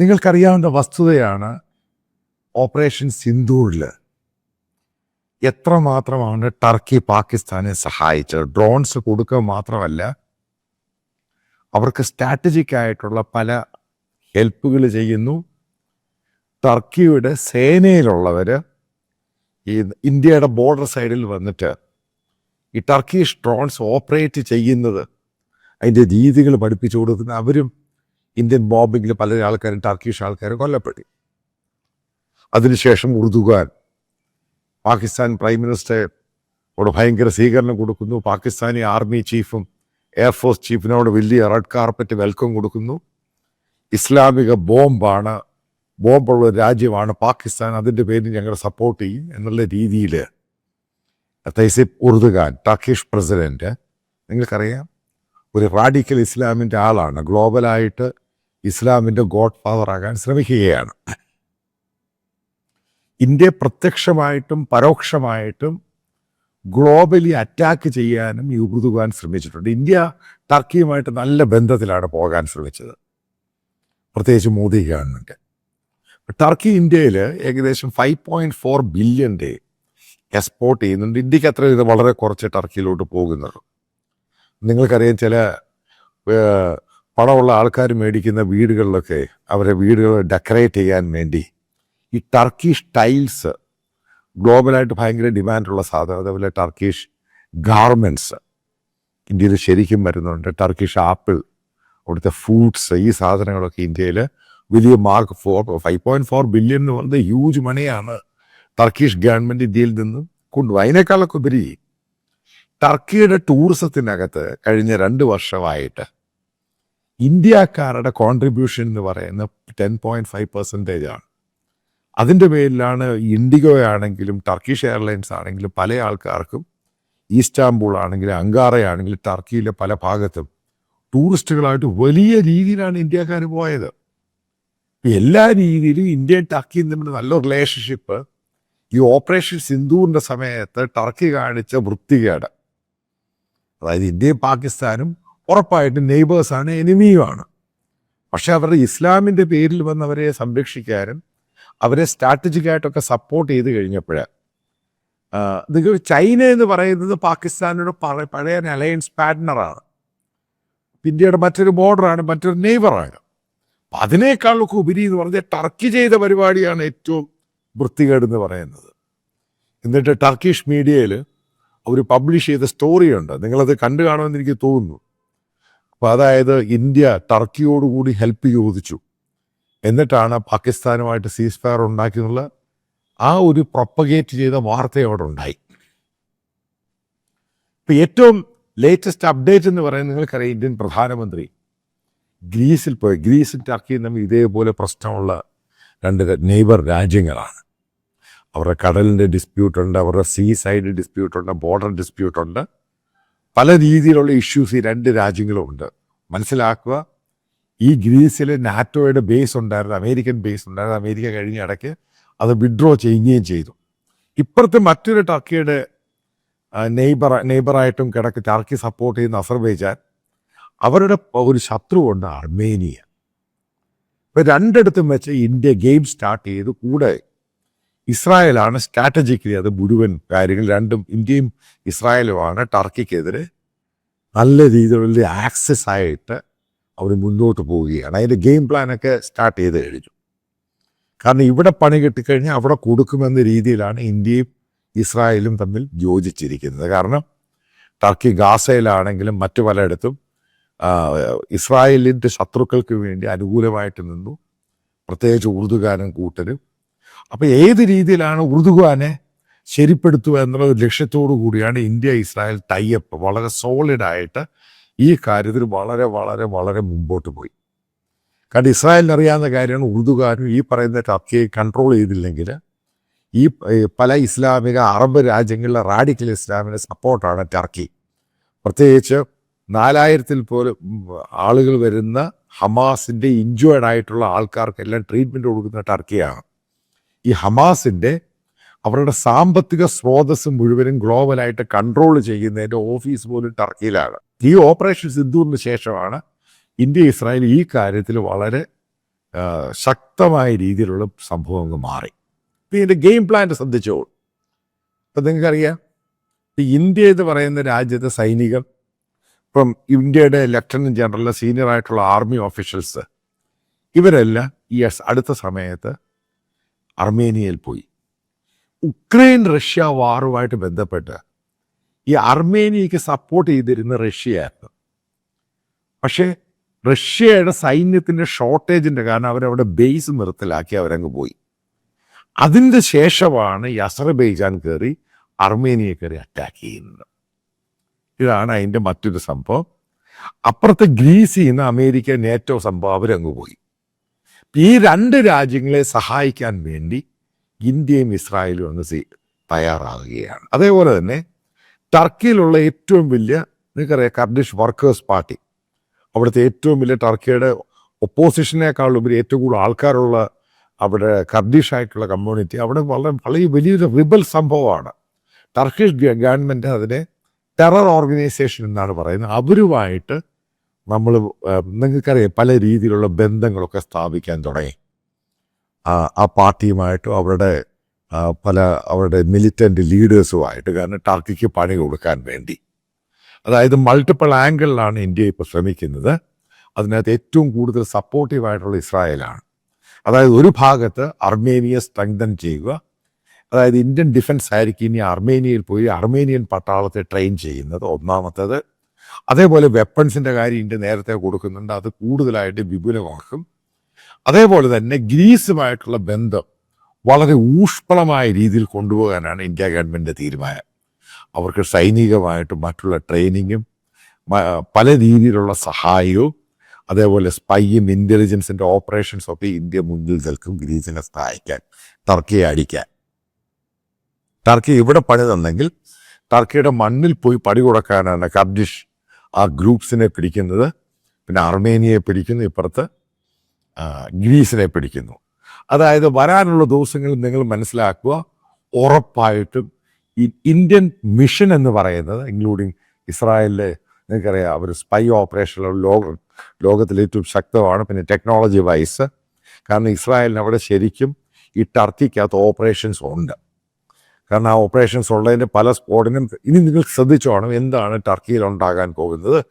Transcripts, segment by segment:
നിങ്ങൾക്കറിയാവുന്ന വസ്തുതയാണ് operation സിന്ദൂറിൽ എത്രമാത്രമാണ് Turkey പാകിസ്ഥാനെ സഹായിച്ചത്? ഡ്രോൺസ് കൊടുക്കുക മാത്രമല്ല അവർക്ക് സ്ട്രാറ്റജിക് ആയിട്ടുള്ള പല ഹെൽപ്പുകൾ ചെയ്യുന്നു. ടർക്കിയുടെ സേനയിലുള്ളവർ ഈ ഇന്ത്യയുടെ ബോർഡർ സൈഡിൽ വന്നിട്ട് ഈ ടർക്കിഷ് ഡ്രോൺസ് ഓപ്പറേറ്റ് ചെയ്യുന്നത് അതിന്റെ രീതികൾ പഠിപ്പിച്ചു കൊടുക്കുന്ന അവരും ഇന്ത്യൻ ബോംബിങ്ങിൽ പല ആൾക്കാരും ടർക്കിഷ് ആൾക്കാരും കൊല്ലപ്പെട്ടു. അതിനുശേഷം ഉറുദുഖാൻ പാകിസ്ഥാൻ പ്രൈം മിനിസ്റ്റർ അവിടെ ഭയങ്കര സ്വീകരണം കൊടുക്കുന്നു. പാകിസ്ഥാനി ആർമി ചീഫും എയർഫോഴ്സ് ചീഫിനോട് വലിയ റെഡ് കാർപ്പറ്റ് വെൽക്കം കൊടുക്കുന്നു. ഇസ്ലാമിക ബോംബാണ് ബോംബുള്ള രാജ്യമാണ് പാകിസ്ഥാൻ. അതിന്റെ പേരിൽ ഞങ്ങൾ സപ്പോർട്ട് ചെയ്യും എന്നുള്ള രീതിയിൽ തൈസിബ് ഉറുദുഖാൻ ടർക്കിഷ് പ്രസിഡന്റ് നിങ്ങൾക്കറിയാം? ഒരു റാഡിക്കൽ ഇസ്ലാമിന്റെ ആളാണ്. ഗ്ലോബലായിട്ട് ഇസ്ലാമിന്റെ ഗോഡ് ഫാദർ ആകാൻ ശ്രമിക്കുകയാണ്. ഇന്ത്യ പ്രത്യക്ഷമായിട്ടും പരോക്ഷമായിട്ടും ഗ്ലോബലി അറ്റാക്ക് ചെയ്യാനും ഈ ശ്രമിച്ചിട്ടുണ്ട്. ഇന്ത്യ ടർക്കിയുമായിട്ട് നല്ല ബന്ധത്തിലാണ് പോകാൻ ശ്രമിച്ചത്. പ്രത്യേകിച്ച് മോദി ഗവൺമെന്റ്. ടർക്കി ഇന്ത്യയിൽ ഏകദേശം ഫൈവ് പോയിന്റ് ഫോർ ബില്യന്റെ എക്സ്പോർട്ട് ചെയ്യുന്നുണ്ട്. ഇന്ത്യയ്ക്ക് അത്ര ഇത് വളരെ കുറച്ച് ടർക്കിയിലോട്ട് പോകുന്നുള്ളൂ നിങ്ങൾക്കറിയാം ചില പണമുള്ള ആൾക്കാർ മേടിക്കുന്ന വീടുകളിലൊക്കെ അവരെ വീടുകൾ ഡെക്കറേറ്റ് ചെയ്യാൻ വേണ്ടി ഈ ടർക്കിഷ് ടൈൽസ് ഗ്ലോബലായിട്ട് ഭയങ്കര ഡിമാൻഡുള്ള സാധനം അതേപോലെ ടർക്കിഷ് ഗാർമെന്റ്സ് ഇന്ത്യയിൽ ശരിക്കും വരുന്നുണ്ട്. ടർക്കിഷ് ആപ്പിൾ അവിടുത്തെ ഫ്രൂട്ട്സ് ഈ സാധനങ്ങളൊക്കെ ഇന്ത്യയിൽ വലിയ mark four five point four billion എന്ന് പറയുന്നത് ഹ്യൂജ് മണിയാണ് ടർക്കിഷ് ഗവൺമെന്റ് ഇന്ത്യയിൽ നിന്നും കൊണ്ടുപോകും അതിനേക്കാളൊക്കെ ഉപരി ടർക്കിയുടെ ടൂറിസത്തിനകത്ത് കഴിഞ്ഞ രണ്ട് വർഷമായിട്ട് ഇന്ത്യക്കാരുടെ കോൺട്രിബ്യൂഷൻ എന്ന് പറയുന്ന ടെൻ പോയിന്റ് ഫൈവ് പെർസെന്റേജ് ആണ്. അതിന്റെ പേരിലാണ് ഇൻഡിഗോ ആണെങ്കിലും ടർക്കിഷ് എയർലൈൻസ് ആണെങ്കിലും പല ആൾക്കാർക്കും ഈസ്റ്റാംബൂൾ ആണെങ്കിലും അങ്കാറ ആണെങ്കിലും ടർക്കിയിലെ പല ഭാഗത്തും ടൂറിസ്റ്റുകളായിട്ട് വലിയ രീതിയിലാണ് ഇന്ത്യക്കാർ പോയത്. എല്ലാ രീതിയിലും ഇന്ത്യയും ടർക്കിയും തമ്മിൽ നല്ല റിലേഷൻഷിപ്പ് ഈ ഓപ്പറേഷൻ സിന്ധൂറിന്റെ സമയത്ത് ടർക്കി കാണിച്ച വൃത്തികേട്. അതായത് ഇന്ത്യയും പാകിസ്ഥാനും ഉറപ്പായിട്ടും നെയ്ബേഴ്സാണ് എനിമിയുമാണ് പക്ഷെ അവരുടെ ഇസ്ലാമിന്റെ പേരിൽ വന്നവരെ സംരക്ഷിക്കാനും അവരെ സ്ട്രാറ്റജിക്കായിട്ടൊക്കെ സപ്പോർട്ട് ചെയ്ത് കഴിഞ്ഞപ്പോൾ നിങ്ങൾ ചൈന എന്ന് പറയുന്നത് പാകിസ്ഥാനോട് പഴ- പഴയ അലയൻസ് പാർട്ട്ണറാണ് ഇന്ത്യയുടെ മറ്റൊരു ബോർഡറാണ് മറ്റൊരു നെയ്ബറാണ് അപ്പം അതിനേക്കാളൊക്കെ ഉപരി എന്ന് പറഞ്ഞാൽ ടർക്കി ചെയ്ത പരിപാടിയാണ് ഏറ്റവും വൃത്തികേടെന്ന് പറയുന്നത്. എന്നിട്ട് ടർക്കിഷ് മീഡിയയിൽ അവർ പബ്ലിഷ് ചെയ്ത സ്റ്റോറിയുണ്ട് നിങ്ങളത് കണ്ടു കാണുമെന്ന് എനിക്ക് തോന്നുന്നു. അപ്പോൾ അതായത് ഇന്ത്യ ടർക്കിയോടുകൂടി ഹെൽപ്പ് ചോദിച്ചു. എന്നിട്ടാണ് പാകിസ്ഥാനുമായിട്ട് സീസ് ഫയർ ഉണ്ടാക്കിയെന്നുള്ള ആ ഒരു പ്രൊപ്പഗേറ്റ് ചെയ്ത വാർത്ത അവിടെ ഉണ്ടായി. ഇപ്പം ഏറ്റവും ലേറ്റസ്റ്റ് അപ്ഡേറ്റ് എന്ന് പറയുന്നത് നിങ്ങൾക്കറിയാം ഇന്ത്യൻ പ്രധാനമന്ത്രി ഗ്രീസിൽ പോയി. ഗ്രീസും ടർക്കിയും തമ്മിൽ ഇതേപോലെ പ്രശ്നമുള്ള രണ്ട് നെയ്ബർ രാജ്യങ്ങളാണ്. അവരുടെ കടലിന്റെ ഡിസ്പ്യൂട്ടുണ്ട് അവരുടെ സീ സൈഡ് ഡിസ്പ്യൂട്ടുണ്ട് ബോർഡർ ഡിസ്പ്യൂട്ടുണ്ട് പല രീതിയിലുള്ള ഇഷ്യൂസ് ഈ രണ്ട് രാജ്യങ്ങളും ഉണ്ട് മനസ്സിലാക്കുക ഈ ഗ്രീസിൽ നാറ്റോയുടെ ബേസ് ഉണ്ടായിരുന്നു അമേരിക്കൻ ബേസ് ഉണ്ടായിരുന്നു അമേരിക്ക കഴിഞ്ഞ ഇടയ്ക്ക് അത് വിഡ്രോ ചെയ്യുകയും ചെയ്തു. ഇപ്പുറത്ത് മറ്റൊരു ടർക്കിയുടെ നെയ്ബർ നെയ്ബറായിട്ടും കിടക്ക് ടർക്കി സപ്പോർട്ട് ചെയ്യുന്ന അസർബൈജാൻ അവരുടെ ഒരു ശത്രുവുണ്ട് അർമേനിയ. ഇപ്പം രണ്ടിടത്തും വെച്ച് ഇന്ത്യ ഗെയിം സ്റ്റാർട്ട് ചെയ്ത്. കൂടെ ഇസ്രായേലാണ് സ്ട്രാറ്റജിക്കലി അത് മുഴുവൻ കാര്യങ്ങൾ രണ്ടും ഇന്ത്യയും ഇസ്രായേലുമാണ് ടർക്കിക്കെതിരെ നല്ല രീതിയിലുള്ള ആക്സസ് ആയിട്ട് അവർ മുന്നോട്ട് പോവുകയാണ്. അതിന്റെ ഗെയിം പ്ലാനൊക്കെ സ്റ്റാർട്ട് ചെയ്ത് കഴിഞ്ഞു. കാരണം ഇവിടെ പണി കിട്ടിക്കഴിഞ്ഞാൽ അവിടെ കൊടുക്കുമെന്ന രീതിയിലാണ് ഇന്ത്യയും ഇസ്രായേലും തമ്മിൽ യോജിച്ചിരിക്കുന്നത്. കാരണം ടർക്കി ഗാസയിലാണെങ്കിലും മറ്റു പലയിടത്തും ഇസ്രായേലിന്റെ ശത്രുക്കൾക്ക് വേണ്ടി അനുകൂലമായിട്ട് നിന്നു. പ്രത്യേകിച്ച് ഉറുദുകാരും കൂട്ടരും അപ്പോൾ ഏത് രീതിയിലാണ് ഉറുദുഖാനെ ശരിപ്പെടുത്തുക എന്നുള്ള ഒരു ലക്ഷ്യത്തോടു കൂടിയാണ് ഇന്ത്യ ഇസ്രായേൽ ടൈപ്പ് വളരെ സോളിഡായിട്ട് ഈ കാര്യത്തിൽ വളരെ വളരെ വളരെ മുമ്പോട്ട് പോയി. കാരണം ഇസ്രായേലിന് അറിയാവുന്ന കാര്യമാണ് ഉറുദുകാരും ഈ പറയുന്ന ടർക്കിയെ കൺട്രോൾ ചെയ്തില്ലെങ്കിൽ ഈ പല ഇസ്ലാമിക അറബ് രാജ്യങ്ങളിലെ റാഡിക്കൽ ഇസ്ലാമിന്റെ സപ്പോർട്ടാണ് ടർക്കി. പ്രത്യേകിച്ച് നാലായിരത്തിൽ പോലും ആളുകൾ വരുന്ന ഹമാസിന്റെ ഇഞ്ചുവേർഡ് ആയിട്ടുള്ള ആൾക്കാർക്കെല്ലാം ട്രീറ്റ്മെന്റ് കൊടുക്കുന്ന ടർക്കിയാണ്. ഈ ഹമാസിന്റെ അവരുടെ സാമ്പത്തിക സ്രോതസ് മുഴുവനും ഗ്ലോബലായിട്ട് കൺട്രോൾ ചെയ്യുന്നതിന്റെ ഓഫീസ് പോലും ടർക്കിയിലാണ്. ഈ ഓപ്പറേഷൻ സിദ്ധുവിന് ശേഷമാണ് ഇന്ത്യ ഇസ്രായേൽ ഈ കാര്യത്തിൽ വളരെ ശക്തമായ രീതിയിലുള്ള സംഭവം അങ്ങ് മാറി ഇതിന്റെ ഗെയിം പ്ലാൻ ശ്രദ്ധിച്ചോളൂ ഇപ്പം നിങ്ങൾക്കറിയാം ഇന്ത്യ എന്ന് പറയുന്ന രാജ്യത്തെ സൈനികർ ഇപ്പം ഇന്ത്യയുടെ ലെഫ്റ്റനന്റ് ജനറൽ സീനിയർ ആയിട്ടുള്ള ആർമി ഓഫീഷ്യൽസ് ഇവരെല്ലാം ഈ അടുത്ത സമയത്ത് അർമേനിയയിൽ പോയി. ഉക്രൈൻ റഷ്യ വാറുമായിട്ട് ബന്ധപ്പെട്ട് ഈ അർമേനിയക്ക് സപ്പോർട്ട് ചെയ്തിരുന്ന റഷ്യയായിരുന്നു. പക്ഷേ റഷ്യയുടെ സൈന്യത്തിന്റെ ഷോർട്ടേജിന്റെ കാരണം അവരവിടെ ബേസ് നിർത്തലാക്കി അവരങ്ങ് പോയി. അതിന്റെ ശേഷമാണ് ഈ അസർബൈജാൻ കയറി അർമേനിയ കയറി അറ്റാക്ക് ചെയ്യുന്നത്. ഇതാണ് അതിന്റെ മറ്റൊരു സംഭവം. അപ്പുറത്തെ ഗ്രീസിൽ നിന്ന് അമേരിക്ക നേറ്റോ സംഭവം അവരങ്ങ് പോയി. ഈ രണ്ട് രാജ്യങ്ങളെ സഹായിക്കാൻ വേണ്ടി ഇന്ത്യയും ഇസ്രായേലും അങ്ങ് തയ്യാറാകുകയാണ്. അതേപോലെ തന്നെ ടർക്കിയിലുള്ള ഏറ്റവും വലിയ നിങ്ങൾക്കറിയാം കർഡിഷ് വർക്കേഴ്സ് പാർട്ടി. അവിടുത്തെ ഏറ്റവും വലിയ ടർക്കിയുടെ ഒപ്പോസിഷനേക്കാളുപരി ഏറ്റവും കൂടുതൽ ആൾക്കാരുള്ള അവിടെ കർഡിഷ് ആയിട്ടുള്ള കമ്മ്യൂണിറ്റി അവിടെ വളരെ വളരെ വലിയൊരു റിബൽ സംഭവമാണ്. ടർക്കിഷ് ഗവൺമെന്റ് അതിനെ ടെറർ ഓർഗനൈസേഷൻ എന്നാണ് പറയുന്നത്. അവരുമായിട്ട് നമ്മൾ നിങ്ങൾക്കറിയാം പല രീതിയിലുള്ള ബന്ധങ്ങളൊക്കെ സ്ഥാപിക്കാൻ തുടങ്ങി. ആ പാർട്ടിയുമായിട്ടും അവരുടെ പല അവരുടെ മിലിറ്റന്റ് ലീഡേഴ്സുമായിട്ട് കാരണം ടർക്കിക്ക് പണി കൊടുക്കാൻ വേണ്ടി. അതായത് മൾട്ടിപ്പിൾ ആംഗിളിലാണ് ഇന്ത്യ ഇപ്പോൾ ശ്രമിക്കുന്നത്. അതിനകത്ത് ഏറ്റവും കൂടുതൽ സപ്പോർട്ടീവായിട്ടുള്ള ഇസ്രായേലാണ്. അതായത് ഒരു ഭാഗത്ത് അർമേനിയ സ്ട്രെങ്തൻ ചെയ്യുക. അതായത് ഇന്ത്യൻ ഡിഫൻസ് ആയിരിക്കും ഇനി അർമേനിയയിൽ പോയി അർമേനിയൻ പട്ടാളത്തെ ട്രെയിൻ ചെയ്യുന്നത്. ഒന്നാമത്തേത് അതേപോലെ വെപ്പൺസിന്റെ കാര്യം ഇന്ത്യ നേരത്തെ കൊടുക്കുന്നുണ്ട്. അത് കൂടുതലായിട്ട് വിപുലമാക്കും. അതേപോലെ തന്നെ ഗ്രീസുമായിട്ടുള്ള ബന്ധം വളരെ ഊഷ്മളമായ രീതിയിൽ കൊണ്ടുപോകാനാണ് ഇന്ത്യ ഗവൺമെന്റിന്റെ തീരുമാനം. അവർക്ക് സൈനികമായിട്ടും മറ്റുള്ള ട്രെയിനിങ്ങും പല രീതിയിലുള്ള സഹായവും അതേപോലെ സ്പൈയും ഇന്റലിജൻസിന്റെ ഓപ്പറേഷൻസും ഒക്കെ ഇന്ത്യ മുന്നിൽ നിൽക്കും ഗ്രീസിനെ സഹായിക്കാൻ ടർക്കിയെ അടിക്കാൻ. ടർക്കി ഇവിടെ പണി തന്നെങ്കിൽ ടർക്കിയുടെ മണ്ണിൽ പോയി പടി കൊടുക്കാനാണ് കർഡിഷ് ആ ഗ്രൂപ്പ്സിനെ പിടിക്കുന്നത് പിന്നെ അർമേനിയയെ പിടിക്കുന്നു ഇപ്പുറത്ത് ഗ്രീസിനെ പിടിക്കുന്നു. അതായത് വരാനുള്ള ദിവസങ്ങളിൽ നിങ്ങൾ മനസ്സിലാക്കുക ഉറപ്പായിട്ടും ഈ ഇന്ത്യൻ മിഷൻ എന്ന് പറയുന്നത് ഇൻക്ലൂഡിങ് ഇസ്രായേലിലെ നിങ്ങൾക്കറിയാം അവർ സ്പൈ ഓപ്പറേഷൻ ലോക ലോകത്തിൽ ഏറ്റവും ശക്തമാണ് പിന്നെ ടെക്നോളജി വൈസ് കാരണം ഇസ്രായേലിന് അവിടെ ശരിക്കും ഈ ടർക്കിക്കകത്ത് ഓപ്പറേഷൻസ് ഉണ്ട്. കാരണം ആ ഓപ്പറേഷൻസ് ഉള്ളതിന്റെ പല സ്പോട്ടിനും ഇനി നിങ്ങൾ ശ്രദ്ധിച്ചോണം എന്താണ് ടർക്കിയിൽ ഉണ്ടാകാൻ പോകുന്നത്.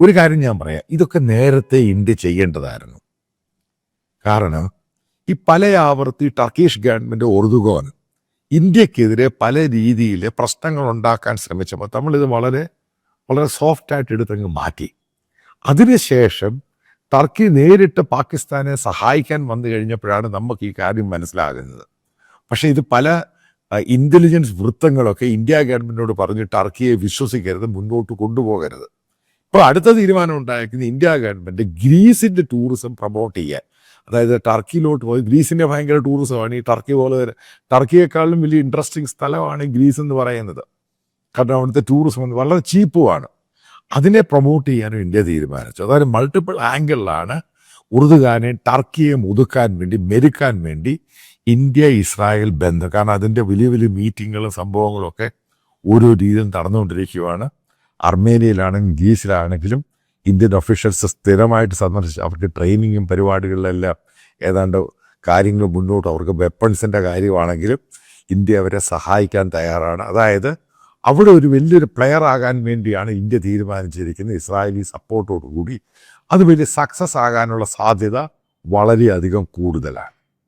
ഒരു കാര്യം ഞാൻ പറയാം. ഇതൊക്കെ നേരത്തെ ഇന്ത്യ ചെയ്യേണ്ടതായിരുന്നു. കാരണം ഈ പല ആവർത്തി ടർക്കിഷ് ഗവൺമെന്റ് ഒറുതുകോൻ ഇന്ത്യക്കെതിരെ പല രീതിയിൽ പ്രശ്നങ്ങൾ ഉണ്ടാക്കാൻ ശ്രമിച്ചപ്പോൾ നമ്മളിത് വളരെ വളരെ സോഫ്റ്റായിട്ട് എടുത്തങ്ങ് മാറ്റി. അതിനുശേഷം ടർക്കി നേരിട്ട് പാകിസ്ഥാനെ സഹായിക്കാൻ വന്നു കഴിഞ്ഞപ്പോഴാണ് നമുക്ക് ഈ കാര്യം മനസ്സിലാകുന്നത്. പക്ഷേ ഇത് പല ഇന്റലിജൻസ് വൃത്തങ്ങളൊക്കെ ഇന്ത്യ ഗവൺമെന്റിനോട് പറഞ്ഞ് ടർക്കിയെ വിശ്വസിക്കരുത് മുന്നോട്ട് കൊണ്ടുപോകരുത്. ഇപ്പോൾ അടുത്ത തീരുമാനം ഉണ്ടായിരിക്കുന്നത് ഇന്ത്യ ഗവൺമെന്റ് ഗ്രീസിന്റെ ടൂറിസം പ്രൊമോട്ട് ചെയ്യാൻ. അതായത് ടർക്കിയിലോട്ട് പോയി ഗ്രീസിന്റെ ഭയങ്കര ടൂറിസമാണ് ഈ ടർക്കി പോലെ ടർക്കിയെക്കാളും വലിയ ഇൻട്രസ്റ്റിംഗ് സ്ഥലമാണ് ഗ്രീസ് എന്ന് പറയുന്നത്. കാരണം അവിടുത്തെ ടൂറിസം വളരെ ചീപ്പുമാണ്. അതിനെ പ്രൊമോട്ട് ചെയ്യാനും ഇന്ത്യ തീരുമാനിച്ചു. അതായത് മൾട്ടിപ്പിൾ ആംഗിളിലാണ് ഉറുദുഖാനെ ടർക്കിയെ മുതുക്കാൻ വേണ്ടി മെരുക്കാൻ വേണ്ടി ഇന്ത്യ ഇസ്രായേൽ ബന്ധം. കാരണം അതിന്റെ വലിയ വലിയ മീറ്റിങ്ങുകളും സംഭവങ്ങളും ഒക്കെ ഓരോ രീതിയിലും നടന്നുകൊണ്ടിരിക്കുകയാണ്. അർമേനിയയിലാണെങ്കിലും ഗ്രീസിലാണെങ്കിലും ഇന്ത്യൻ ഒഫീഷ്യൽസ് സ്ഥിരമായിട്ട് സന്ദർശിച്ച് അവർക്ക് ട്രെയിനിങ്ങും പരിപാടികളിലെല്ലാം ഏതാണ്ട് കാര്യങ്ങൾ മുന്നോട്ട് അവർക്ക് വെപ്പൺസിന്റെ കാര്യമാണെങ്കിലും ഇന്ത്യ അവരെ സഹായിക്കാൻ തയ്യാറാണ്. അതായത് അവിടെ ഒരു വലിയൊരു പ്ലെയർ ആകാൻ വേണ്ടിയാണ് ഇന്ത്യ തീരുമാനിച്ചിരിക്കുന്നത്. ഇസ്രായേലി സപ്പോർട്ടോടുകൂടി അത് വലിയ സക്സസ് ആകാനുള്ള സാധ്യത വളരെയധികം കൂടുതലാണ്.